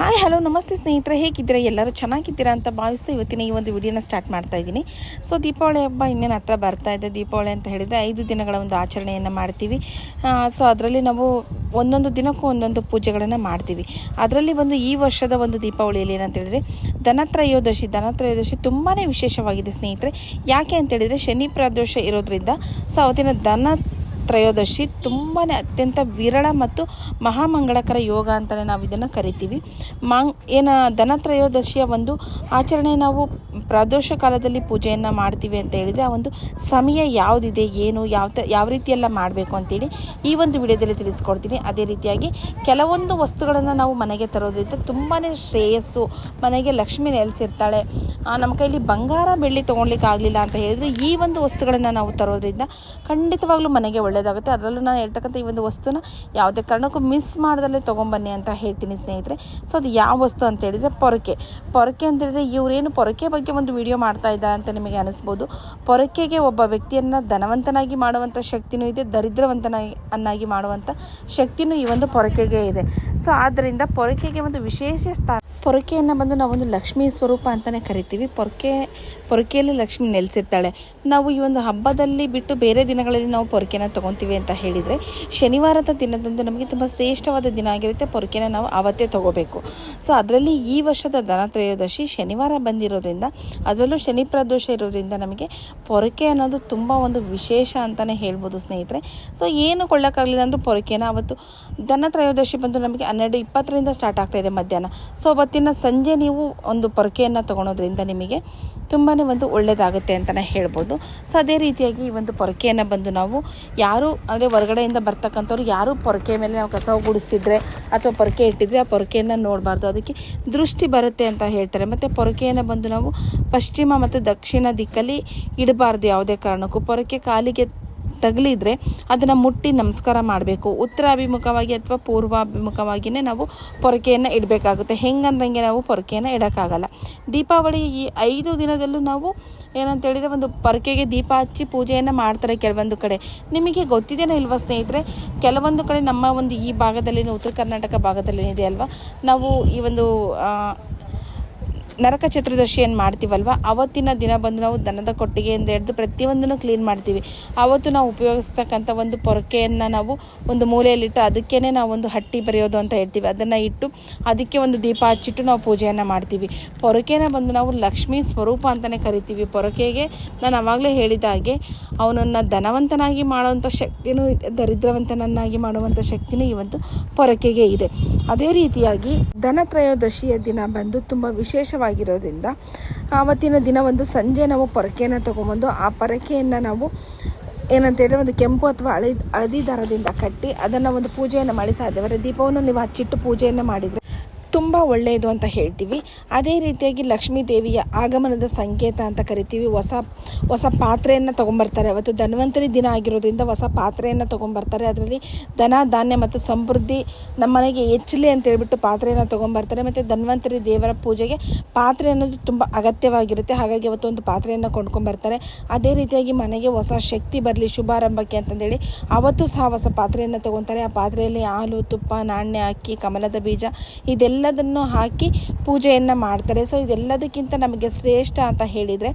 Hi hello ನಮಸ್ತೆ ಸ್ನೇಹಿತರೆ, ಹೇಗಿದ್ದೀರಾ? ಎಲ್ಲರೂ ಚೆನ್ನಾಗಿದ್ದೀರಾ ಅಂತ ಭಾವಿಸ್ತಾ ಇವತ್ತಿನ ಈ ಒಂದು ವಿಡಿಯೋನ ಸ್ಟಾರ್ಟ್ ಮಾಡ್ತಾ ಇದ್ದೀನಿ. ಸೊ ದೀಪಾವಳಿ ಹಬ್ಬ ಇನ್ನೇನು ಹತ್ರ ಬರ್ತಾ ಇದೆ. ದೀಪಾವಳಿ ಅಂತ ಹೇಳಿದರೆ ಐದು ದಿನಗಳ ಒಂದು ಆಚರಣೆಯನ್ನು ಮಾಡ್ತೀವಿ. ಸೊ ಅದರಲ್ಲಿ ನಾವು ಒಂದೊಂದು ದಿನಕ್ಕೂ ಒಂದೊಂದು ಪೂಜೆಗಳನ್ನು ಮಾಡ್ತೀವಿ. ಅದರಲ್ಲಿ ಒಂದು ಈ ವರ್ಷದ ಒಂದು ದೀಪಾವಳಿಯಲ್ಲಿ ಏನಂತ ಹೇಳಿದರೆ ಧನತ್ರಯೋದಶಿ ಧನತ್ರಯೋದಶಿ ತುಂಬಾ ವಿಶೇಷವಾಗಿದೆ ಸ್ನೇಹಿತರೆ. ಯಾಕೆ ಅಂತ ಹೇಳಿದರೆ, ಶನಿ ಪ್ರದೋಷ ಇರೋದ್ರಿಂದ, ಸೊ, ಅವತ್ತಿನ ಧನ ತ್ರಯೋದಶಿ ತುಂಬಾ ಅತ್ಯಂತ ವಿರಳ ಮತ್ತು ಮಹಾಮಂಗಳಕರ ಯೋಗ ಅಂತಲೇ ನಾವು ಇದನ್ನು ಕರಿತೀವಿ. ಮಾಂಗ್ ಏನು ಧನತ್ರಯೋದಶಿಯ ಒಂದು ಆಚರಣೆ ನಾವು ಪ್ರದೋಷ ಕಾಲದಲ್ಲಿ ಪೂಜೆಯನ್ನು ಮಾಡ್ತೀವಿ ಅಂತ ಹೇಳಿದರೆ ಆ ಒಂದು ಸಮಯ ಯಾವುದಿದೆ, ಏನು, ಯಾವ ತ, ಯಾವ ರೀತಿಯೆಲ್ಲ ಮಾಡಬೇಕು ಅಂತೇಳಿ ಈ ಒಂದು ವಿಡಿಯೋದಲ್ಲಿ ತಿಳಿಸ್ಕೊಡ್ತೀನಿ. ಅದೇ ರೀತಿಯಾಗಿ ಕೆಲವೊಂದು ವಸ್ತುಗಳನ್ನು ನಾವು ಮನೆಗೆ ತರೋದ್ರಿಂದ ತುಂಬಾ ಶ್ರೇಯಸ್ಸು, ಮನೆಗೆ ಲಕ್ಷ್ಮಿ ನೆಲೆಸಿರ್ತಾಳೆ ನಮ್ಮ ಕೈಲಿ ಬಂಗಾರ ಬೆಳ್ಳಿ ತೊಗೊಳ್ಲಿಕ್ಕೆ ಆಗಲಿಲ್ಲ ಅಂತ ಹೇಳಿದರೆ ಈ ಒಂದು ವಸ್ತುಗಳನ್ನು ನಾವು ತರೋದ್ರಿಂದ ಖಂಡಿತವಾಗ್ಲೂ ಮನೆಗೆ ಒಳ್ಳೆಯದಾಗುತ್ತೆ ಅದರಲ್ಲೂ ನಾನು ಹೇಳ್ತಕ್ಕಂಥ ಈ ಒಂದು ವಸ್ತುನ ಯಾವುದೇ ಕಾರಣಕ್ಕೂ ಮಿಸ್ ಮಾಡ್ದಲ್ಲೇ ತೊಗೊಂಬನ್ನಿ ಅಂತ ಹೇಳ್ತೀನಿ ಸ್ನೇಹಿತರೆ. ಸೊ ಅದು ಯಾವ ವಸ್ತು ಅಂತ ಹೇಳಿದರೆ ಪೊರಕೆ. ಪೊರಕೆ ಅಂತ ಹೇಳಿದರೆ ಇವರೇನು ಪೊರಕೆ ಬಗ್ಗೆ ಒಂದು ವಿಡಿಯೋ ಮಾಡ್ತಾ ಇದ್ದಾರೆ ಅಂತ ನಿಮಗೆ ಅನಿಸ್ಬೋದು. ಪೊರಕೆಗೆ ಒಬ್ಬ ವ್ಯಕ್ತಿಯನ್ನು ಧನವಂತನಾಗಿ ಮಾಡುವಂಥ ಶಕ್ತಿನೂ ಇದೆ, ದರಿದ್ರವಂತನಾಗಿ ಅನ್ನಾಗಿ ಮಾಡುವಂಥ ಶಕ್ತಿನೂ ಈ ಒಂದು ಪೊರಕೆಗೆ ಇದೆ. ಸೊ ಆದ್ದರಿಂದ ಪೊರಕೆಗೆ ಒಂದು ವಿಶೇಷ ಸ್ಥಾನ ಪೊರಕೆಯನ್ನು ಬಂದು ನಾವೊಂದು ಲಕ್ಷ್ಮೀ ಸ್ವರೂಪ ಅಂತಲೇ ಕರಿತೀವಿ. ಪೊರಕೆ, ಪೊರಕೆಯಲ್ಲಿ ಲಕ್ಷ್ಮಿ ನೆಲೆಸಿರ್ತಾಳೆ. ನಾವು ಈ ಒಂದು ಹಬ್ಬದಲ್ಲಿ ಬಿಟ್ಟು ಬೇರೆ ದಿನಗಳಲ್ಲಿ ನಾವು ಪೊರಕೆನ ತೊಗೊತೀವಿ ಅಂತ ಹೇಳಿದರೆ, ಶನಿವಾರದ ದಿನದಂದು ನಮಗೆ ತುಂಬ ಶ್ರೇಷ್ಠವಾದ ದಿನ ಆಗಿರುತ್ತೆ. ಪೊರಕೆನ ನಾವು ಆವತ್ತೇ ತೊಗೋಬೇಕು. ಸೊ ಅದರಲ್ಲಿ ಈ ವರ್ಷದ ಧನತ್ರಯೋದಶಿ ಶನಿವಾರ ಬಂದಿರೋದ್ರಿಂದ, ಅದರಲ್ಲೂ ಶನಿ ಪ್ರದೋಷ ಇರೋದ್ರಿಂದ ನಮಗೆ ಪೊರಕೆ ಅನ್ನೋದು ತುಂಬ ಒಂದು ವಿಶೇಷ ಅಂತಲೇ ಹೇಳ್ಬೋದು ಸ್ನೇಹಿತರೆ. ಸೊ ಏನು ಕೊಳ್ಳೋಕ್ಕಾಗಲಿಲ್ಲ ಅಂದರೂ ಪೊರಕೆನ ಅವತ್ತು ಧನತ್ರಯೋದಶಿ ಬಂದು ನಮಗೆ ಹನ್ನೆರಡು ಇಪ್ಪತ್ತರಿಂದ ಸ್ಟಾರ್ಟ್ ಆಗ್ತಾಯಿದೆ ಮಧ್ಯಾಹ್ನ. ಸೊ ಅವತ್ತಿನ ಸಂಜೆ ನೀವು ಒಂದು ಪೊರಕೆಯನ್ನು ತೊಗೊಳೋದ್ರಿಂದ ನಿಮಗೆ ತುಂಬಾ ಒಂದು ಒಳ್ಳೆಯದಾಗುತ್ತೆ ಅಂತಲೇ ಹೇಳ್ಬೋದು. ಸೊ, ಅದೇ ರೀತಿಯಾಗಿ ಈ ಒಂದು ಪೊರಕೆಯನ್ನು ಬಂದು ನಾವು ಯಾರು, ಅಂದರೆ ಹೊರಗಡೆಯಿಂದ ಬರ್ತಕ್ಕಂಥವ್ರು ಯಾರು ಪೊರಕೆ ಮೇಲೆ ನಾವು ಕಸ ಗುಡಿಸ್ತಿದ್ರೆ ಅಥವಾ ಪೊರಕೆ ಇಟ್ಟಿದ್ರೆ ಆ ಪೊರಕೆಯನ್ನು ನೋಡಬಾರ್ದು. ಅದಕ್ಕೆ ದೃಷ್ಟಿ ಬರುತ್ತೆ ಅಂತ ಹೇಳ್ತಾರೆ. ಮತ್ತು ಪೊರಕೆಯನ್ನು ಬಂದು ನಾವು ಪಶ್ಚಿಮ ಮತ್ತು ದಕ್ಷಿಣ ದಿಕ್ಕಲ್ಲಿ ಇಡಬಾರ್ದು ಯಾವುದೇ ಕಾರಣಕ್ಕೂ. ಪೊರಕೆ ಕಾಲಿಗೆ ತಗಲಿದ್ರೆ ಅದನ್ನು ಮುಟ್ಟಿ ನಮಸ್ಕಾರ ಮಾಡಬೇಕು. ಉತ್ತರಾಭಿಮುಖವಾಗಿ ಅಥವಾ ಪೂರ್ವಾಭಿಮುಖವಾಗಿಯೇ ನಾವು ಪೊರಕೆಯನ್ನು ಇಡಬೇಕಾಗುತ್ತೆ. ಹೆಂಗಂದಂಗೆ ನಾವು ಪೊರಕೆಯನ್ನು ಇಡೋಕ್ಕಾಗಲ್ಲ. ದೀಪಾವಳಿ ಈ ಐದು ದಿನದಲ್ಲೂ ನಾವು ಏನಂತ ಹೇಳಿದರೆ ಒಂದು ಪೊರಕೆಗೆ ದೀಪ ಹಚ್ಚಿ ಪೂಜೆಯನ್ನು ಮಾಡ್ತಾರೆ ಕೆಲವೊಂದು ಕಡೆ. ನಿಮಗೆ ಗೊತ್ತಿದೆಯೋ ಇಲ್ವಾ ಸ್ನೇಹಿತರೆ? ಕೆಲವೊಂದು ಕಡೆ ನಮ್ಮ ಒಂದು ಈ ಭಾಗದಲ್ಲಿ ಉತ್ತರ ಕರ್ನಾಟಕ ಭಾಗದಲ್ಲಿ ಇದೆ ಅಲ್ವಾ? ನಾವು ಈ ಒಂದು ನರಕ ಚತುರ್ದಶಿಯನ್ನು ಮಾಡ್ತೀವಲ್ವ? ಅವತ್ತಿನ ದಿನ ಬಂದು ನಾವು ದನದ ಕೊಟ್ಟಿಗೆಯಿಂದ ಹಿಡಿದು ಪ್ರತಿಯೊಂದನ್ನು ಕ್ಲೀನ್ ಮಾಡ್ತೀವಿ. ಆವತ್ತು ನಾವು ಉಪಯೋಗಿಸ್ತಕ್ಕಂಥ ಒಂದು ಪೊರಕೆಯನ್ನು ನಾವು ಒಂದು ಮೂಲೆಯಲ್ಲಿಟ್ಟು ಅದಕ್ಕೇ ನಾವು ಒಂದು ಹಟ್ಟಿ ಬರೆಯೋದು ಅಂತ ಹೇಳ್ತೀವಿ. ಅದನ್ನು ಇಟ್ಟು ಅದಕ್ಕೆ ಒಂದು ದೀಪ ಹಚ್ಚಿಟ್ಟು ನಾವು ಪೂಜೆಯನ್ನು ಮಾಡ್ತೀವಿ. ಪೊರಕೆನ ಬಂದು ನಾವು ಲಕ್ಷ್ಮೀ ಸ್ವರೂಪ ಅಂತಲೇ ಕರಿತೀವಿ. ಪೊರಕೆಗೆ ನಾನು ಆವಾಗಲೇ ಹೇಳಿದ ಹಾಗೆ ಅವನನ್ನು ಧನವಂತನಾಗಿ ಮಾಡುವಂಥ ಶಕ್ತಿನೂ ದರಿದ್ರವಂತನನ್ನಾಗಿ ಮಾಡುವಂಥ ಶಕ್ತಿನೂ ಇವತ್ತು ಪೊರಕೆಗೆ ಇದೆ. ಅದೇ ರೀತಿಯಾಗಿ ಧನತ್ರಯೋದಶಿಯ ದಿನ ಬಂದು ತುಂಬ ವಿಶೇಷವಾಗಿರೋದ್ರಿಂದ ಆವತ್ತಿನ ದಿನ ಒಂದು ಸಂಜೆ ನಾವು ಪೊರಕೆಯನ್ನು ತೊಗೊಂಬಂದು ಆ ಪೊರಕೆಯನ್ನು ನಾವು ಏನಂತ ಹೇಳಿದ್ರೆ ಒಂದು ಕೆಂಪು ಅಥವಾ ಹಳದಿ ಹಳದಿ ದಾರದಿಂದ ಕಟ್ಟಿ ಅದನ್ನು ಒಂದು ಪೂಜೆಯನ್ನು ಮಾಡಿ ಸಾಧ್ಯವಾದರೆ ದೀಪವನ್ನು ನೀವು ಹಚ್ಚಿಟ್ಟು ಪೂಜೆಯನ್ನು ಮಾಡಿದರೆ ತುಂಬ ಒಳ್ಳೆಯದು ಅಂತ ಹೇಳ್ತೀವಿ. ಅದೇ ರೀತಿಯಾಗಿ ಲಕ್ಷ್ಮೀ ದೇವಿಯ ಆಗಮನದ ಸಂಕೇತ ಅಂತ ಕರಿತೀವಿ. ಹೊಸ ಹೊಸ ಪಾತ್ರೆಯನ್ನು ತೊಗೊಂಬರ್ತಾರೆ. ಅವತ್ತು ಧನ್ವಂತರಿ ದಿನ ಆಗಿರೋದ್ರಿಂದ ಹೊಸ ಪಾತ್ರೆಯನ್ನು ತೊಗೊಂಬರ್ತಾರೆ. ಅದರಲ್ಲಿ ಧನ, ಧಾನ್ಯ ಮತ್ತು ಸಮೃದ್ಧಿ ನಮ್ಮ ಮನೆಗೆ ಹೆಚ್ಚಲಿ ಅಂತ ಹೇಳಿಬಿಟ್ಟು ಪಾತ್ರೆಯನ್ನು ತೊಗೊಂಬರ್ತಾರೆ. ಮತ್ತು ಧನ್ವಂತರಿ ದೇವರ ಪೂಜೆಗೆ ಪಾತ್ರೆ ಅನ್ನೋದು ತುಂಬ ಅಗತ್ಯವಾಗಿರುತ್ತೆ. ಹಾಗಾಗಿ ಅವತ್ತು ಒಂದು ಪಾತ್ರೆಯನ್ನು ಕೊಂಡ್ಕೊಂಬರ್ತಾರೆ. ಅದೇ ರೀತಿಯಾಗಿ ಮನೆಗೆ ಹೊಸ ಶಕ್ತಿ ಬರಲಿ, ಶುಭಾರಂಭಕ್ಕೆ ಅಂತಂದೇಳಿ ಅವತ್ತು ಸಹ ಹೊಸ ಪಾತ್ರೆಯನ್ನು ತೊಗೊತಾರೆ. ಆ ಪಾತ್ರೆಯಲ್ಲಿ ಹಾಲು, ತುಪ್ಪ, ನಾಣ್ಯ, ಅಕ್ಕಿ, ಕಮಲದ ಬೀಜ ಇದೆಲ್ಲ ಎಲ್ಲದನ್ನು ಹಾಕಿ ಪೂಜೆಯನ್ನು ಮಾಡ್ತಾರೆ. ಸೊ ಇದೆಲ್ಲದಕ್ಕಿಂತ ನಮಗೆ ಶ್ರೇಷ್ಠ ಅಂತ ಹೇಳಿದರೆ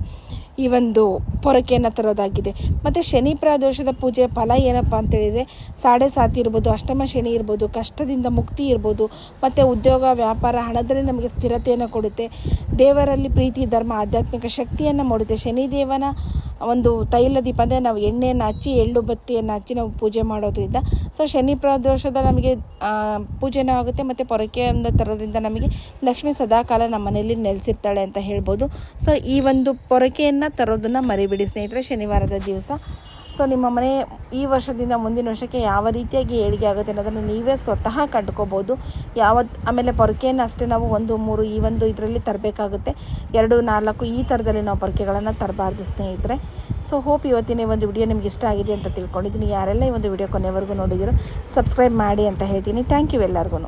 ಈ ಒಂದು ಪೊರಕೆಯನ್ನು ತರೋದಾಗಿದೆ. ಮತ್ತು ಶನಿ ಪ್ರದೋಷದ ಪೂಜೆಯ ಫಲ ಏನಪ್ಪ ಅಂತೇಳಿದರೆ ಸಾಡೆ ಸಾತಿ ಇರ್ಬೋದು, ಅಷ್ಟಮ ಶನಿ ಇರ್ಬೋದು, ಕಷ್ಟದಿಂದ ಮುಕ್ತಿ ಇರ್ಬೋದು, ಮತ್ತು ಉದ್ಯೋಗ, ವ್ಯಾಪಾರ, ಹಣದಲ್ಲಿ ನಮಗೆ ಸ್ಥಿರತೆಯನ್ನು ಕೊಡುತ್ತೆ. ದೇವರಲ್ಲಿ ಪ್ರೀತಿ, ಧರ್ಮ, ಆಧ್ಯಾತ್ಮಿಕ ಶಕ್ತಿಯನ್ನು ಮೂಡುತ್ತೆ. ಶನಿದೇವನ ಒಂದು ತೈಲ ದೀಪ ಅಂದರೆ ನಾವು ಎಣ್ಣೆಯನ್ನು ಹಚ್ಚಿ, ಎಳ್ಳು ಬತ್ತಿಯನ್ನು ಹಚ್ಚಿ ನಾವು ಪೂಜೆ ಮಾಡೋದ್ರಿಂದ. ಸೊ ಶನಿ ಪ್ರದೋಷದ ನಮಗೆ ಪೂಜೆನೂ ಆಗುತ್ತೆ ಮತ್ತು ಪೊರಕೆಯಿಂದ ತರೋದ್ರಿಂದ ನಮಗೆ ಲಕ್ಷ್ಮಿ ಸದಾಕಾಲ ನಮ್ಮ ಮನೆಯಲ್ಲಿ ನೆಲೆಸಿರ್ತಾಳೆ ಅಂತ ಹೇಳ್ಬೋದು. ಸೊ ಈ ಒಂದು ಪೊರಕೆಯನ್ನು ತರೋದನ್ನು ಮರಿಬಿಡಿ ಸ್ನೇಹಿತರೆ, ಶನಿವಾರದ ದಿವಸ. ಸೊ ನಿಮ್ಮ ಮನೆ ಈ ವರ್ಷದಿಂದ ಮುಂದಿನ ವರ್ಷಕ್ಕೆ ಯಾವ ರೀತಿಯಾಗಿ ಏಳಿಗೆ ಆಗುತ್ತೆ ಅನ್ನೋದನ್ನು ನೀವೇ ಸ್ವತಃ ಕಂಡುಕೋಬೋದು. ಯಾವ ಆಮೇಲೆ ಪೊರಕೆಯನ್ನು ಅಷ್ಟೇ ನಾವು ಒಂದು, ಮೂರು, ಈ ಒಂದು ಇದರಲ್ಲಿ ತರಬೇಕಾಗುತ್ತೆ. ಎರಡು, ನಾಲ್ಕು, ಈ ಥರದಲ್ಲಿ ನಾವು ಪೊರಕೆಗಳನ್ನು ತರಬಾರ್ದು ಸ್ನೇಹಿತರೆ. ಸೊ ಹೋಪ್ ಇವತ್ತಿನ ಒಂದು ವಿಡಿಯೋ ನಿಮ್ಗೆ ಇಷ್ಟ ಆಗಿದೆ ಅಂತ ತಿಳ್ಕೊಂಡಿದ್ದೀನಿ. ಯಾರೆಲ್ಲ ಈ ಒಂದು ವಿಡಿಯೋ ಕೊನೆವರೆಗೂ ನೋಡಿದಿರೋ ಸಬ್ಸ್ಕ್ರೈಬ್ ಮಾಡಿ ಅಂತ ಹೇಳ್ತೀನಿ. ಥ್ಯಾಂಕ್ ಯು ಎಲ್ಲರಿಗೂ